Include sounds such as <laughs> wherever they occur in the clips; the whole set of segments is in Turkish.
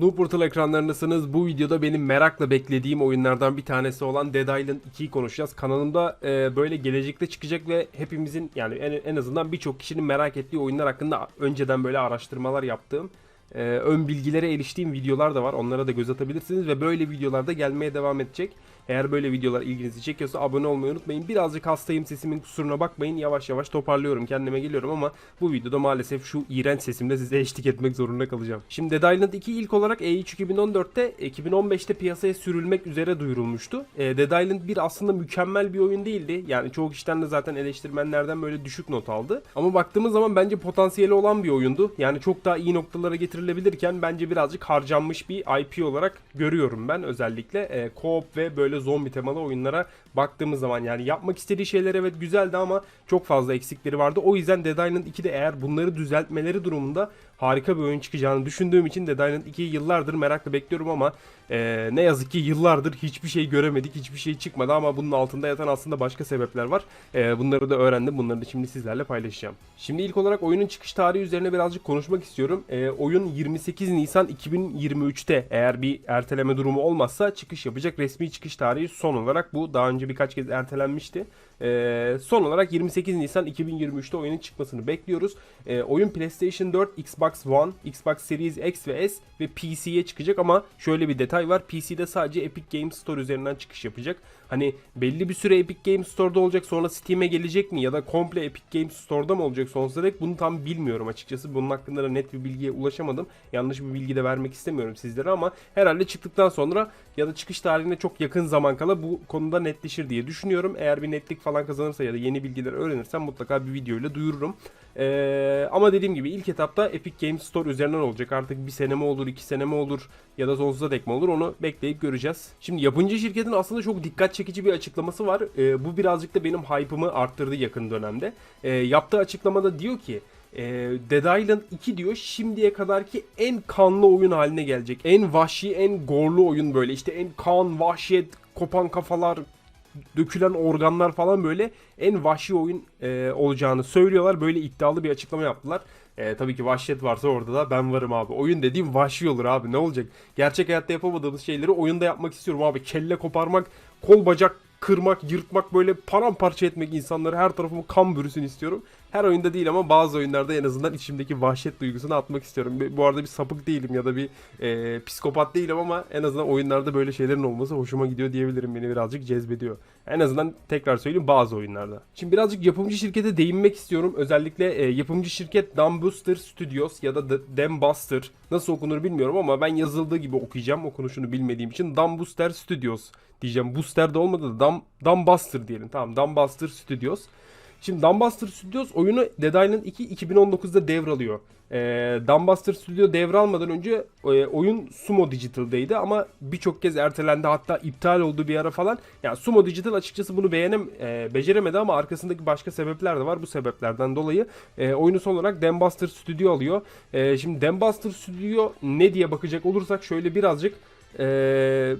Noob Portal ekranlarındasınız. Bu videoda benim merakla beklediğim oyunlardan bir tanesi olan Dead Island 2'yi konuşacağız. Kanalımda e, böyle gelecekte çıkacak ve hepimizin yani en, en azından birçok kişinin merak ettiği oyunlar hakkında önceden böyle araştırmalar yaptığım, e, ön bilgilere eriştiğim videolar da var. Onlara da göz atabilirsiniz ve böyle videolarda gelmeye devam edecek. Eğer böyle videolar ilginizi çekiyorsa abone olmayı unutmayın. Birazcık hastayım sesimin kusuruna bakmayın. Yavaş yavaş toparlıyorum kendime geliyorum ama bu videoda maalesef şu iğrenç sesimle size eşlik etmek zorunda kalacağım. Şimdi Dead Island 2 ilk olarak E3 2014'te 2015'te piyasaya sürülmek üzere duyurulmuştu. E, Dead Island 1 aslında mükemmel bir oyun değildi. Yani çoğu kişiden de zaten eleştirmenlerden böyle düşük not aldı. Ama baktığımız zaman bence potansiyeli olan bir oyundu. Yani çok daha iyi noktalara getirilebilirken bence birazcık harcanmış bir IP olarak görüyorum ben özellikle. E, co-op ve böyle zombi temalı oyunlara baktığımız zaman yani yapmak istediği şeyler evet güzeldi ama çok fazla eksikleri vardı. O yüzden Dead Island 2'de eğer bunları düzeltmeleri durumunda harika bir oyun çıkacağını düşündüğüm için Dead Island 2'yi yıllardır merakla bekliyorum ama e, ne yazık ki yıllardır hiçbir şey göremedik, hiçbir şey çıkmadı ama bunun altında yatan aslında başka sebepler var. E, bunları da öğrendim, bunları da şimdi sizlerle paylaşacağım. Şimdi ilk olarak oyunun çıkış tarihi üzerine birazcık konuşmak istiyorum. E, oyun 28 Nisan 2023'te eğer bir erteleme durumu olmazsa çıkış yapacak. Resmi çıkış tarihi son olarak bu. Daha önce birkaç kez ertelenmişti. Ee, son olarak 28 Nisan 2023'te oyunun çıkmasını bekliyoruz. Ee, oyun PlayStation 4, Xbox One, Xbox Series X ve S ve PC'ye çıkacak ama şöyle bir detay var. PC'de sadece Epic Games Store üzerinden çıkış yapacak. Hani belli bir süre Epic Games Store'da olacak sonra Steam'e gelecek mi ya da komple Epic Games Store'da mı olacak sonsuza dek bunu tam bilmiyorum açıkçası. Bunun hakkında da net bir bilgiye ulaşamadım. Yanlış bir bilgi de vermek istemiyorum sizlere ama herhalde çıktıktan sonra ya da çıkış tarihine çok yakın zaman kala bu konuda netleşir diye düşünüyorum. Eğer bir netlik falan kazanırsa ya da yeni bilgiler öğrenirsem mutlaka bir videoyla duyururum. Ee, ama dediğim gibi ilk etapta Epic Games Store üzerinden olacak. Artık bir sene mi olur, iki sene mi olur ya da sonsuza dek mi olur onu bekleyip göreceğiz. Şimdi yapımcı şirketin aslında çok dikkat çekici bir açıklaması var. Ee, bu birazcık da benim hype'ımı arttırdı yakın dönemde. Ee, yaptığı açıklamada diyor ki e, Dead Island 2 diyor şimdiye kadarki en kanlı oyun haline gelecek. En vahşi, en gorlu oyun böyle. İşte en kan, vahşet, kopan kafalar, dökülen organlar falan böyle en vahşi oyun e, olacağını söylüyorlar. Böyle iddialı bir açıklama yaptılar. E, tabii ki vahşet varsa orada da ben varım abi. Oyun dediğim vahşi olur abi ne olacak? Gerçek hayatta yapamadığımız şeyleri oyunda yapmak istiyorum abi. Kelle koparmak, kol bacak kırmak, yırtmak böyle paramparça etmek insanları her tarafıma kan bürüsün istiyorum. Her oyunda değil ama bazı oyunlarda en azından içimdeki vahşet duygusunu atmak istiyorum. Bu arada bir sapık değilim ya da bir e, psikopat değilim ama en azından oyunlarda böyle şeylerin olması hoşuma gidiyor diyebilirim. Beni birazcık cezbediyor. En azından tekrar söyleyeyim bazı oyunlarda. Şimdi birazcık yapımcı şirkete değinmek istiyorum. Özellikle e, yapımcı şirket Dumbuster Studios ya da Dambuster nasıl okunur bilmiyorum ama ben yazıldığı gibi okuyacağım okunuşunu bilmediğim için Dumbuster Studios diyeceğim. Booster de olmadı da Dum, Dumbuster diyelim. Tamam Dumbuster Studios. Şimdi Dumbuster Studios oyunu Dead Island 2 2019'da devralıyor. Ee, Dumbuster Studio devralmadan önce e, oyun Sumo Digital'daydı ama birçok kez ertelendi hatta iptal olduğu bir ara falan. Yani Sumo Digital açıkçası bunu beğenem e, beceremedi ama arkasındaki başka sebepler de var. Bu sebeplerden dolayı e, oyunu son olarak Dumbuster Studio alıyor. E, şimdi Dumbuster Studio ne diye bakacak olursak şöyle birazcık e,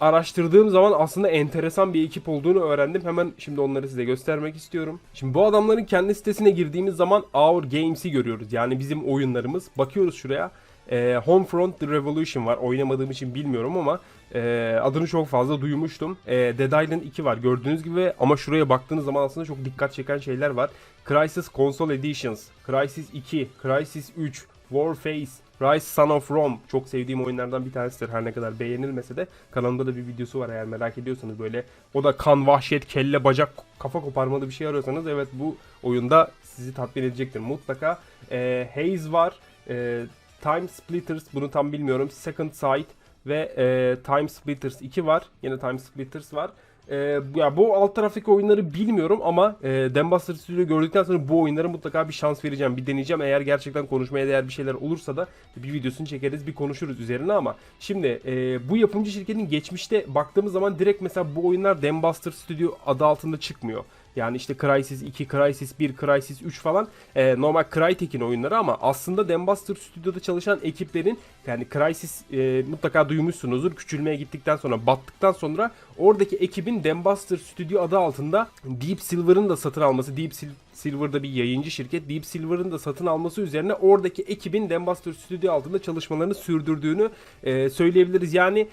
araştırdığım zaman aslında enteresan bir ekip olduğunu öğrendim. Hemen şimdi onları size göstermek istiyorum. Şimdi bu adamların kendi sitesine girdiğimiz zaman Our Games'i görüyoruz. Yani bizim oyunlarımız. Bakıyoruz şuraya. E, Homefront The Revolution var. Oynamadığım için bilmiyorum ama e, adını çok fazla duymuştum. E, Dead Island 2 var gördüğünüz gibi ama şuraya baktığınız zaman aslında çok dikkat çeken şeyler var. Crisis Console Editions, Crisis 2, Crisis 3, Warface, Rise Son of Rome. Çok sevdiğim oyunlardan bir tanesidir. Her ne kadar beğenilmese de kanalımda da bir videosu var. Eğer merak ediyorsanız böyle o da kan vahşet kelle bacak kafa koparmalı bir şey arıyorsanız evet bu oyunda sizi tatmin edecektir. Mutlaka e, Haze var. E, Time Splitters bunu tam bilmiyorum. Second Sight ve e, Time Splitters 2 var. Yine Time Splitters var ee, ya bu alt taraftaki oyunları bilmiyorum ama e, Dambuster Studio gördükten sonra bu oyunlara mutlaka bir şans vereceğim. Bir deneyeceğim. Eğer gerçekten konuşmaya değer bir şeyler olursa da bir videosunu çekeriz, bir konuşuruz üzerine ama şimdi e, bu yapımcı şirketin geçmişte baktığımız zaman direkt mesela bu oyunlar Dambuster Studio adı altında çıkmıyor. Yani işte Crysis 2, Crysis 1, Crysis 3 falan e, normal Crytek'in oyunları ama aslında Dambuster Studio'da çalışan ekiplerin yani Crysis e, mutlaka duymuşsunuzdur. Küçülmeye gittikten sonra, battıktan sonra oradaki ekibin Dambuster Studio adı altında Deep Silver'ın da satın alması, Deep Sil- Silver'da bir yayıncı şirket, Deep Silver'ın da satın alması üzerine oradaki ekibin Dambuster Studio altında çalışmalarını sürdürdüğünü e, söyleyebiliriz. Yani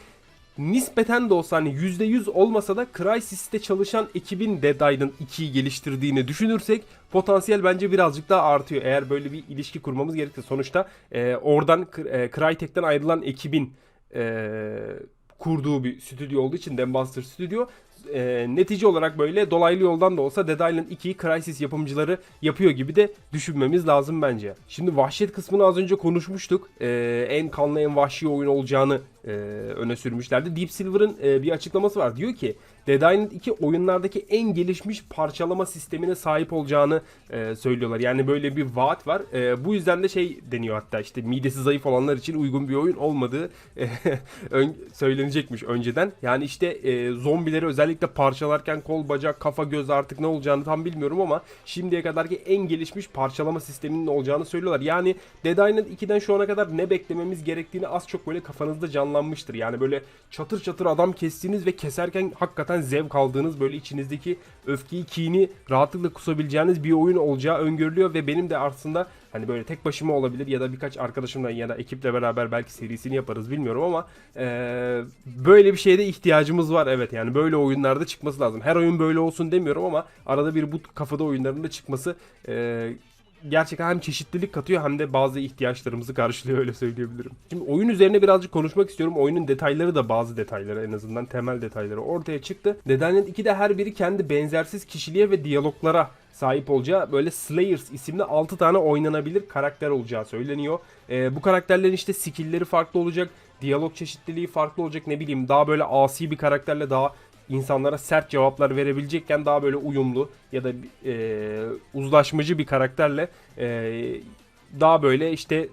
nispeten de olsa hani %100 olmasa da Crysis'te çalışan ekibin Dead Island 2'yi geliştirdiğini düşünürsek potansiyel bence birazcık daha artıyor. Eğer böyle bir ilişki kurmamız gerekirse sonuçta e, oradan e, Crytek'ten ayrılan ekibin e, kurduğu bir stüdyo olduğu için Dambuster Studio e, netice olarak böyle dolaylı yoldan da olsa Dead Island 2'yi Crysis yapımcıları yapıyor gibi de düşünmemiz lazım bence. Şimdi vahşet kısmını az önce konuşmuştuk. E, en kanlı en vahşi oyun olacağını e, öne sürmüşlerdi. Deep Silver'ın e, bir açıklaması var. Diyor ki Dead Island 2 oyunlardaki en gelişmiş parçalama sistemine sahip olacağını e, söylüyorlar. Yani böyle bir vaat var. E, bu yüzden de şey deniyor hatta işte midesi zayıf olanlar için uygun bir oyun olmadığı e, <laughs> ön- söylenecekmiş önceden. Yani işte e, zombileri özellikle parçalarken kol, bacak, kafa, göz artık ne olacağını tam bilmiyorum ama şimdiye kadarki en gelişmiş parçalama sisteminin olacağını söylüyorlar. Yani Dead Island 2'den şu ana kadar ne beklememiz gerektiğini az çok böyle kafanızda canlanmıştır. Yani böyle çatır çatır adam kestiğiniz ve keserken hakikaten zevk aldığınız böyle içinizdeki öfkeyi, kini rahatlıkla kusabileceğiniz bir oyun olacağı öngörülüyor ve benim de aslında hani böyle tek başıma olabilir ya da birkaç arkadaşımla ya da ekiple beraber belki serisini yaparız bilmiyorum ama eee, böyle bir şeye de ihtiyacımız var evet yani böyle oyunlarda çıkması lazım. Her oyun böyle olsun demiyorum ama arada bir bu kafada oyunların da çıkması eee gerçekten hem çeşitlilik katıyor hem de bazı ihtiyaçlarımızı karşılıyor öyle söyleyebilirim. Şimdi oyun üzerine birazcık konuşmak istiyorum. Oyunun detayları da bazı detayları en azından temel detayları ortaya çıktı. Island 2'de her biri kendi benzersiz kişiliğe ve diyaloglara sahip olacağı böyle Slayers isimli 6 tane oynanabilir karakter olacağı söyleniyor. Ee, bu karakterlerin işte skill'leri farklı olacak, diyalog çeşitliliği farklı olacak ne bileyim daha böyle asi bir karakterle daha insanlara sert cevaplar verebilecekken daha böyle uyumlu ya da e, uzlaşmacı bir karakterle e, daha böyle işte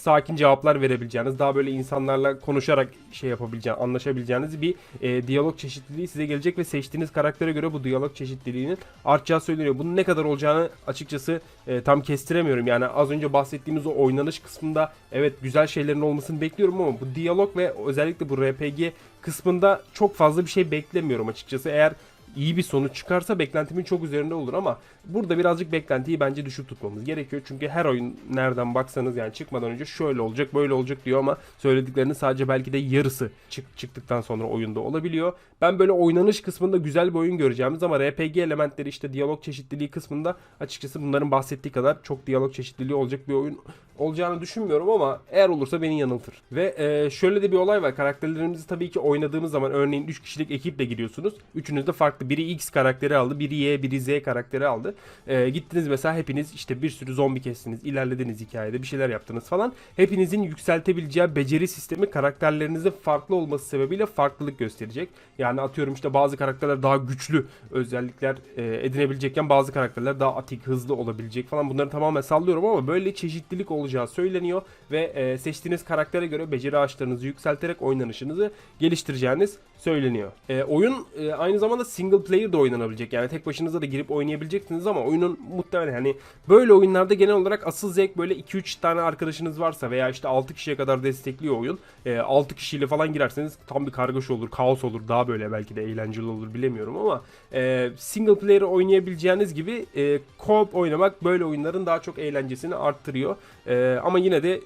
sakin cevaplar verebileceğiniz, daha böyle insanlarla konuşarak şey yapabileceğiniz, anlaşabileceğiniz bir e, diyalog çeşitliliği size gelecek ve seçtiğiniz karaktere göre bu diyalog çeşitliliğinin artacağı söyleniyor. Bunun ne kadar olacağını açıkçası e, tam kestiremiyorum. Yani az önce bahsettiğimiz o oynanış kısmında evet güzel şeylerin olmasını bekliyorum ama bu diyalog ve özellikle bu RPG kısmında çok fazla bir şey beklemiyorum açıkçası. Eğer iyi bir sonuç çıkarsa beklentimin çok üzerinde olur ama burada birazcık beklentiyi bence düşük tutmamız gerekiyor. Çünkü her oyun nereden baksanız yani çıkmadan önce şöyle olacak böyle olacak diyor ama söylediklerinin sadece belki de yarısı çık çıktıktan sonra oyunda olabiliyor. Ben böyle oynanış kısmında güzel bir oyun göreceğimiz ama RPG elementleri işte diyalog çeşitliliği kısmında açıkçası bunların bahsettiği kadar çok diyalog çeşitliliği olacak bir oyun olacağını düşünmüyorum ama eğer olursa beni yanıltır. Ve e, şöyle de bir olay var. Karakterlerimizi tabii ki oynadığımız zaman örneğin 3 kişilik ekiple giriyorsunuz. Üçünüz de farklı. Biri X karakteri aldı, biri Y, biri Z karakteri aldı. E, gittiniz mesela hepiniz işte bir sürü zombi kestiniz, ilerlediniz hikayede, bir şeyler yaptınız falan. Hepinizin yükseltebileceği beceri sistemi karakterlerinizin farklı olması sebebiyle farklılık gösterecek. Yani atıyorum işte bazı karakterler daha güçlü özellikler e, edinebilecekken bazı karakterler daha atik, hızlı olabilecek falan. Bunları tamamen sallıyorum ama böyle çeşitlilik olacağı söyleniyor ve e, seçtiğiniz karaktere göre beceri ağaçlarınızı yükselterek oynanışınızı geliştireceğiniz söyleniyor. E, oyun e, aynı zamanda single player de oynanabilecek. Yani tek başınıza da girip oynayabileceksiniz ama oyunun muhtemelen hani böyle oyunlarda genel olarak asıl zevk böyle 2-3 tane arkadaşınız varsa veya işte 6 kişiye kadar destekliyor oyun. E, 6 kişiyle falan girerseniz tam bir kargaşa olur, kaos olur. Daha böyle belki de eğlenceli olur bilemiyorum ama e, single player oynayabileceğiniz gibi e, co-op oynamak böyle oyunların daha çok eğlencesini arttırıyor. E, ama yine de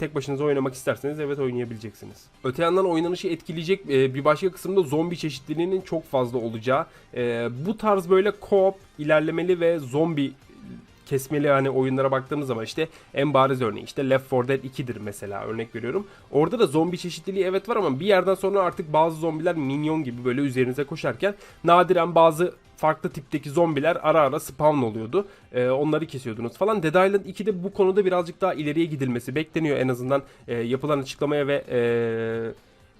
tek başınıza oynamak isterseniz evet oynayabileceksiniz. Öte yandan oynanışı etkileyecek e, bir başka kısımda zombi çeşitliliğinin çok fazla olacağı. E, bu tarz böyle co-op, ilerlemeli ve zombi kesmeli hani oyunlara baktığımız zaman işte en bariz örneği işte Left 4 Dead 2'dir mesela örnek veriyorum. Orada da zombi çeşitliliği evet var ama bir yerden sonra artık bazı zombiler minyon gibi böyle üzerinize koşarken nadiren bazı farklı tipteki zombiler ara ara spawn oluyordu. Ee, onları kesiyordunuz falan. Dead Island 2'de bu konuda birazcık daha ileriye gidilmesi bekleniyor en azından e, yapılan açıklamaya ve e,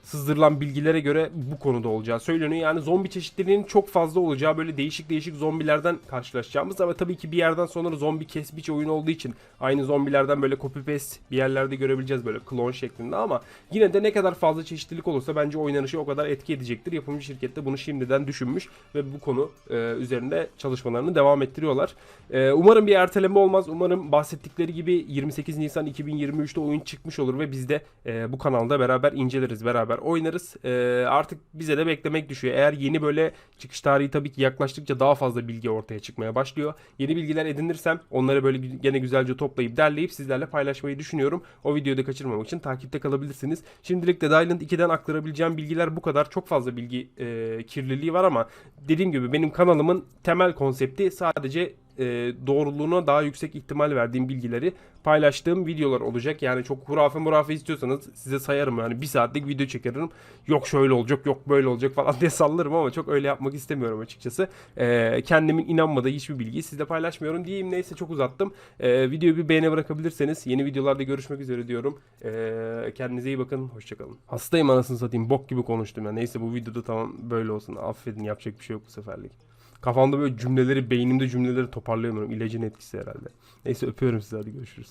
sızdırılan bilgilere göre bu konuda olacağı söyleniyor. Yani zombi çeşitliliğinin çok fazla olacağı böyle değişik değişik zombilerden karşılaşacağımız ama tabii ki bir yerden sonra zombi kesbiç oyun olduğu için aynı zombilerden böyle copy paste bir yerlerde görebileceğiz böyle klon şeklinde ama yine de ne kadar fazla çeşitlilik olursa bence oynanışı o kadar etki edecektir. Yapımcı şirket de bunu şimdiden düşünmüş ve bu konu e, üzerinde çalışmalarını devam ettiriyorlar. E, umarım bir erteleme olmaz. Umarım bahsettikleri gibi 28 Nisan 2023'te oyun çıkmış olur ve biz de e, bu kanalda beraber inceleriz, beraber oynarız. E, artık bize de beklemek düşüyor. Eğer yeni böyle çıkış tarihi tabii ki yaklaştıkça daha fazla bilgi ortaya çıkmaya başlıyor. Yeni bilgiler edinirsem onları böyle gene güzelce toplayıp derleyip sizlerle paylaşmayı düşünüyorum. O videoyu da kaçırmamak için takipte kalabilirsiniz. Şimdilik Dead Island 2'den aktarabileceğim bilgiler bu kadar. Çok fazla bilgi e, kirliliği var ama dediğim gibi benim kanalımın temel konsepti sadece e, doğruluğuna daha yüksek ihtimal verdiğim bilgileri paylaştığım videolar olacak. Yani çok hurafe murafe istiyorsanız size sayarım yani bir saatlik video çekerim. Yok şöyle olacak yok böyle olacak falan diye sallarım ama çok öyle yapmak istemiyorum açıkçası. E, kendimin inanmadığı hiçbir bilgiyi sizle paylaşmıyorum diyeyim. Neyse çok uzattım. E, videoyu bir beğene bırakabilirseniz yeni videolarda görüşmek üzere diyorum. E, kendinize iyi bakın. Hoşçakalın. Hastayım anasını satayım. Bok gibi konuştum ya. Neyse bu videoda tamam böyle olsun. Affedin yapacak bir şey yok bu seferlik. Kafamda böyle cümleleri, beynimde cümleleri toparlayamıyorum. İlacın etkisi herhalde. Neyse öpüyorum sizi hadi görüşürüz.